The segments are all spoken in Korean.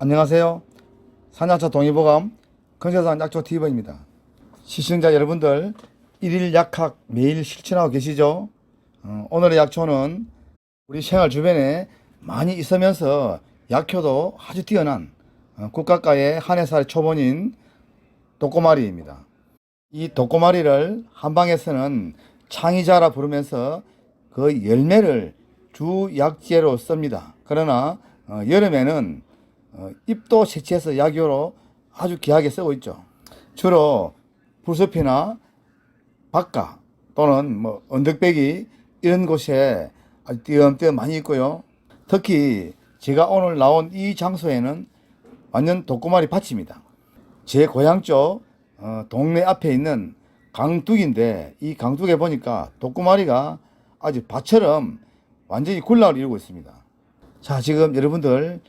안녕하세요. 산야차 동의보감 건세산 약초 TV입니다. 시청자 여러분들 일일 약학 매일 실천하고 계시죠? 어, 오늘의 약초는 우리 생활 주변에 많이 있으면서 약효도 아주 뛰어난 어, 국가가의 한해살 초본인 독고마리입니다. 이 독고마리를 한방에서는 창의자라 부르면서 그 열매를 주약재로 씁니다. 그러나 어, 여름에는 어, 잎도 채취해서 약효로 아주 귀하게 쓰고 있죠. 주로 불숲이나 바깥 또는 뭐 언덕배기 이런 곳에 아주 띄엄띄엄 많이 있고요. 특히 제가 오늘 나온 이 장소에는 완전 독고마리 밭입니다. 제 고향 쪽 어, 동네 앞에 있는 강둑인데 이 강둑에 보니까 독고마리가 아주 밭처럼 완전히 군락을 이루고 있습니다. 자 지금 여러분들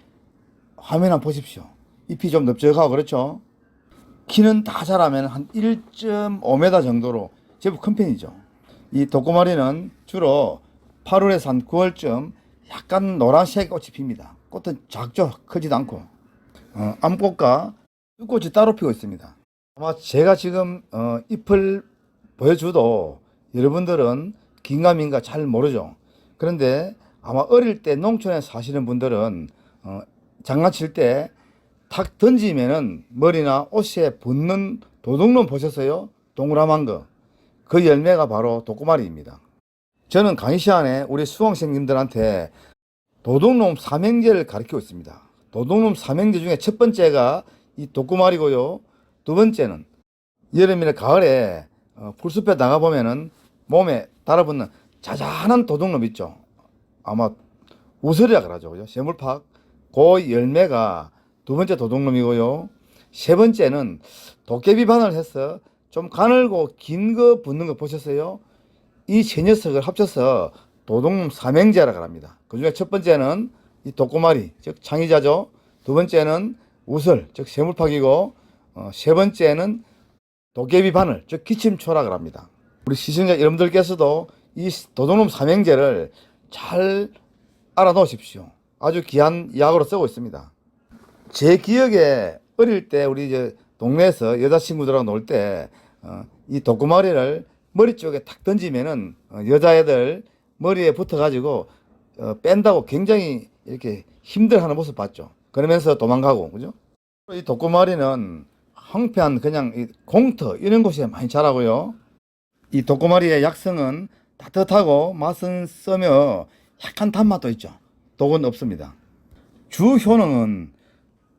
화면 한번 보십시오. 잎이 좀 넓적하고 그렇죠. 키는 다 자라면 한 1.5m 정도로 제법 큰 편이죠. 이 독고마리는 주로 8월에서 한 9월쯤 약간 노란색 꽃이 핍니다. 꽃은 작죠. 크지도 않고. 어, 암꽃과 쑥꽃이 따로 피고 있습니다. 아마 제가 지금 어, 잎을 보여줘도 여러분들은 긴가민가 잘 모르죠. 그런데 아마 어릴 때 농촌에 사시는 분들은 어, 장난칠 때 탁 던지면은 머리나 옷에 붙는 도둑놈 보셨어요? 동그라만 거. 그 열매가 바로 독고마리입니다. 저는 강의 시간에 우리 수강생님들한테 도둑놈 삼형제를 가르치고 있습니다. 도둑놈 삼형제 중에 첫 번째가 이 독고마리고요. 두 번째는 여름이나 가을에 어, 풀숲에 나가보면은 몸에 달아붙는 자잘한 도둑놈 있죠. 아마 우설이라 그러죠. 그죠? 쇠물팍. 그 열매가 두 번째 도둑놈이고요. 세 번째는 도깨비 바늘 해서 좀 가늘고 긴 거 붙는 거 보셨어요? 이 세 녀석을 합쳐서 도둑놈 삼형제라 그럽니다. 그 중에 첫 번째는 이 독고마리, 즉 창의자죠. 두 번째는 우설, 즉 쇠물팍이고, 어, 세 번째는 도깨비 바늘, 즉 기침초라 그럽니다. 우리 시청자 여러분들께서도 이 도둑놈 삼형제를 잘 알아놓으십시오. 아주 귀한 약으로 쓰고 있습니다. 제 기억에 어릴 때 우리 이제 동네에서 여자친구들하고 놀 때, 어, 이 독고마리를 머리 쪽에 탁 던지면은, 어, 여자애들 머리에 붙어가지고, 어, 뺀다고 굉장히 이렇게 힘들어하는 모습 봤죠. 그러면서 도망가고, 그죠? 이 독고마리는 황폐한 그냥 이 공터 이런 곳에 많이 자라고요. 이 독고마리의 약성은 따뜻하고 맛은 써며 약한 단맛도 있죠. 독은 없습니다. 주 효능은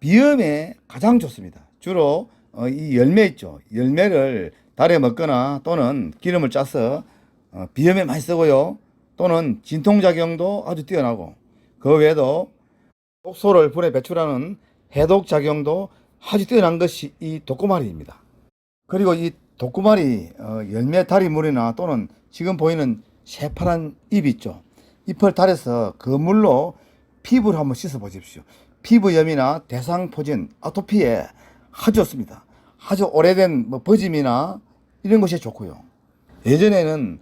비염에 가장 좋습니다. 주로 어, 이 열매 있죠. 열매를 달에 먹거나 또는 기름을 짜서 어, 비염에 많이 쓰고요. 또는 진통작용도 아주 뛰어나고 그 외에도 독소를 불에 배출하는 해독작용도 아주 뛰어난 것이 이 독고마리입니다. 그리고 이 독고마리 어, 열매 다리 물이나 또는 지금 보이는 새파란 잎 있죠. 잎을 달여서 그 물로 피부를 한번 씻어 보십시오. 피부염이나 대상포진, 아토피에 아주 좋습니다. 아주 오래된 뭐 버짐이나 이런 것이 좋고요. 예전에는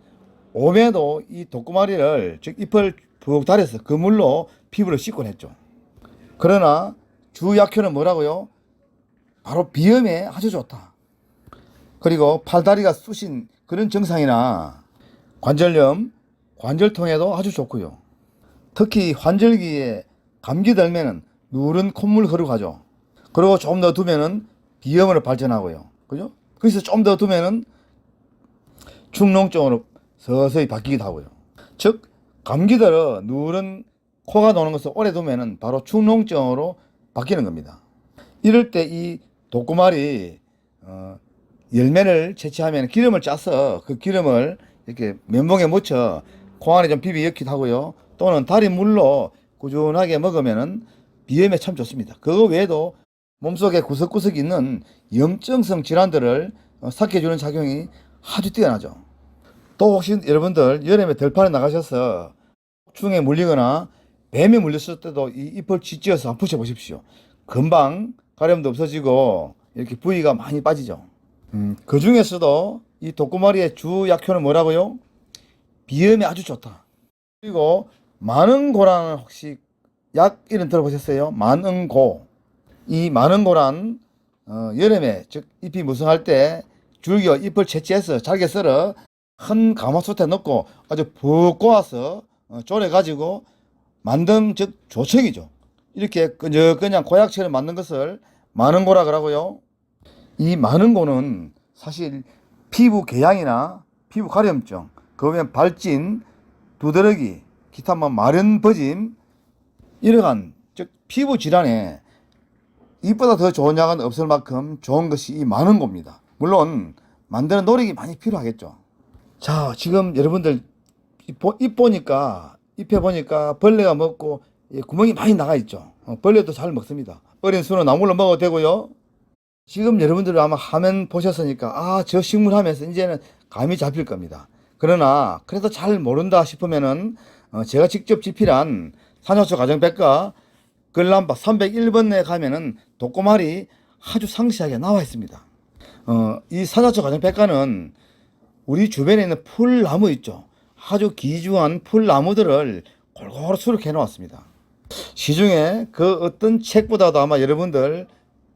오매도 이 독고마리를 즉 잎을 푹 달여서 그 물로 피부를 씻곤 했죠. 그러나 주 약효는 뭐라고요? 바로 비염에 아주 좋다. 그리고 팔다리가 쑤신 그런 증상이나 관절염, 관절통에도 아주 좋고요. 특히 환절기에 감기 들면은 누른 콧물 흐르가죠. 그리고 좀 더 두면은 비염으로 발전하고요. 그죠? 그래서 좀 더 두면은 축농증으로 서서히 바뀌기도 하고요. 즉, 감기들어 누른 코가 노는 것을 오래 두면은 바로 축농증으로 바뀌는 겁니다. 이럴 때 이 독고말이 어, 열매를 채취하면 기름을 짜서 그 기름을 이렇게 면봉에 묻혀 코 안에 좀 비비 엮기도 하고요. 또는 다리 물로 꾸준하게 먹으면은 비염에 참 좋습니다. 그거 외에도 몸속에 구석구석 있는 염증성 질환들을 어, 삭혀주는 작용이 아주 뛰어나죠. 또 혹시 여러분들 여름에 들판에 나가셔서 중에 물리거나 뱀에 물렸을 때도 이 잎을 쥐쥐어서 한번 붙여보십시오. 금방 가려움도 없어지고 이렇게 부위가 많이 빠지죠. 음, 그 중에서도 이 독고마리의 주 약효는 뭐라고요? 비염에 아주 좋다. 그리고 만응고라는 혹시 약 이름 들어보셨어요? 만응고. 이 많은 고란 어, 여름에 즉 잎이 무성할 때 줄겨 잎을 채취해서 잘게 썰어 큰 가마솥에 넣고 아주 푹 고아서 어, 졸여 가지고 만든 즉 조청이죠. 이렇게 끈적끈적 고약처럼 만든 것을 많은고라 그러고요. 이 많은고는 사실 피부 개양이나 피부 가려움증, 그 외에 발진, 두드러기, 기타 뭐 마른 버짐 이러한 즉 피부 질환에 이보다 더 좋은 약은 없을 만큼 좋은 것이 이 많은 겁니다. 물론 만드는 노력이 많이 필요하겠죠. 자, 지금 여러분들 잎 보니까 잎에 보니까 벌레가 먹고 예, 구멍이 많이 나가 있죠. 어, 벌레도 잘 먹습니다. 어린 수는 나물로 먹어도 되고요. 지금 여러분들 아마 화면 보셨으니까 아, 저 식물 하면서 이제는 감이 잡힐 겁니다. 그러나 그래도 잘 모른다 싶으면은 어, 제가 직접 집필한 산효초 가정백과 글람바 301번에 가면은 독고말이 아주 상세하게 나와 있습니다. 어, 이 산화초 가정백과는 우리 주변에 있는 풀나무 있죠. 아주 기주한 풀나무들을 골고루 수록해 놓았습니다. 시중에 그 어떤 책보다도 아마 여러분들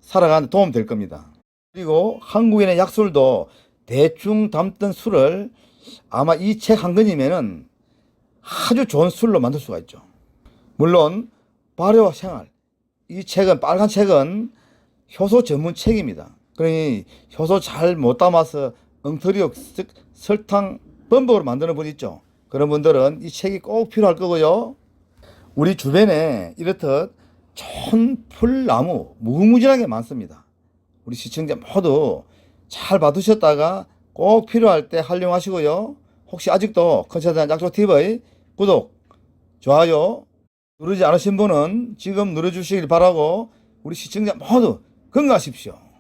살아가는 데 도움 될 겁니다. 그리고 한국인의 약술도 대충 담던 술을 아마 이 책 한 권이면은 아주 좋은 술로 만들 수가 있죠. 물론 발효 생활 이 책은 빨간 책은 효소 전문 책입니다. 그러니 효소 잘 못 담아서 엉터리역 쓱 설탕 범벅으로 만드는 분 있죠. 그런 분들은 이 책이 꼭 필요할 거고요. 우리 주변에 이렇듯 좋은 풀나무 무궁무진하게 많습니다. 우리 시청자 모두 잘 받으셨다가 꼭 필요할 때 활용하시고요. 혹시 아직도 컨설턴 약초 TV 구독, 좋아요 누르지 않으신 분은 지금 눌러주시길 바라고 우리 시청자 모두 건강하십시오.